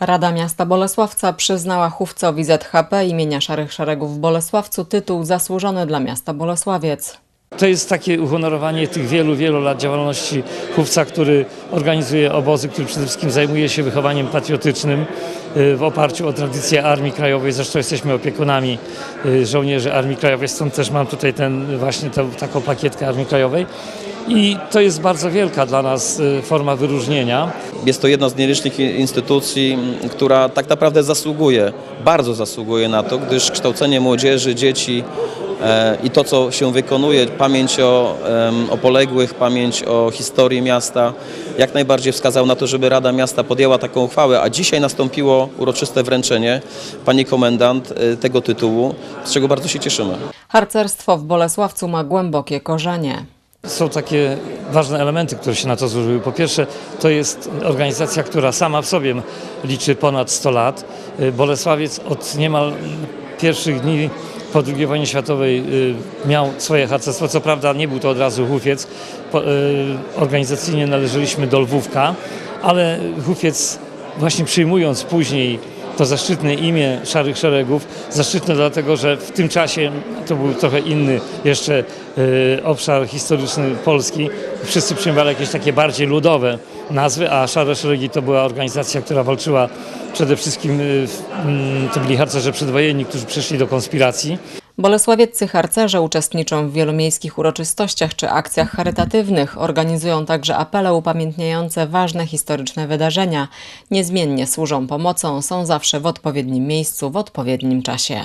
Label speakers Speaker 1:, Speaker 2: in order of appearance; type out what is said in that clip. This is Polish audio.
Speaker 1: Rada Miasta Bolesławca przyznała chówcowi ZHP imienia Szarych Szeregów w Bolesławcu tytuł zasłużony dla miasta Bolesławiec.
Speaker 2: To jest takie uhonorowanie tych wielu, wielu lat działalności chówca, który organizuje obozy, który przede wszystkim zajmuje się wychowaniem patriotycznym y, w oparciu o tradycję Armii Krajowej. Zresztą jesteśmy opiekunami y, żołnierzy Armii Krajowej, stąd też mam tutaj ten, właśnie tę, taką plakietkę Armii Krajowej. I to jest bardzo wielka dla nas y, forma wyróżnienia.
Speaker 3: Jest to jedna z nielicznych instytucji, która tak naprawdę zasługuje, bardzo zasługuje na to, gdyż kształcenie młodzieży, dzieci e, i to, co się wykonuje, pamięć o, o poległych, pamięć o historii miasta, jak najbardziej wskazał na to, żeby Rada Miasta podjęła taką uchwałę, a dzisiaj nastąpiło uroczyste wręczenie pani komendant e, tego tytułu, z czego bardzo się cieszymy.
Speaker 1: Harcerstwo w Bolesławcu ma głębokie korzenie.
Speaker 2: Są takie ważne elementy, które się na to złożyły. Po pierwsze, to jest organizacja, która sama w sobie liczy ponad 100 lat. Y, Bolesławiec od niemal pierwszych dni po II wojnie światowej y, miał swoje harcerstwo. Co prawda nie był to od razu Hufiec. Y, Organizacyjnie należeliśmy do Lwówka, ale Hufiec właśnie przyjmując później to zaszczytne imię Szarych Szeregów, zaszczytne dlatego, że w tym czasie to był trochę inny jeszcze e, obszar historyczny Polski. Wszyscy przyjmowali jakieś takie bardziej ludowe nazwy, a Szare Szeregi to była organizacja, która walczyła przede wszystkim, w- mm, to byli harcerze przedwojenni, którzy przyszli do konspiracji.
Speaker 1: Bolesławieccy harcerze uczestniczą w wielu miejskich uroczystościach czy akcjach charytatywnych, organizują także apele upamiętniające ważne historyczne wydarzenia. Niezmiennie służą pomocą, są zawsze w odpowiednim miejscu, w odpowiednim czasie.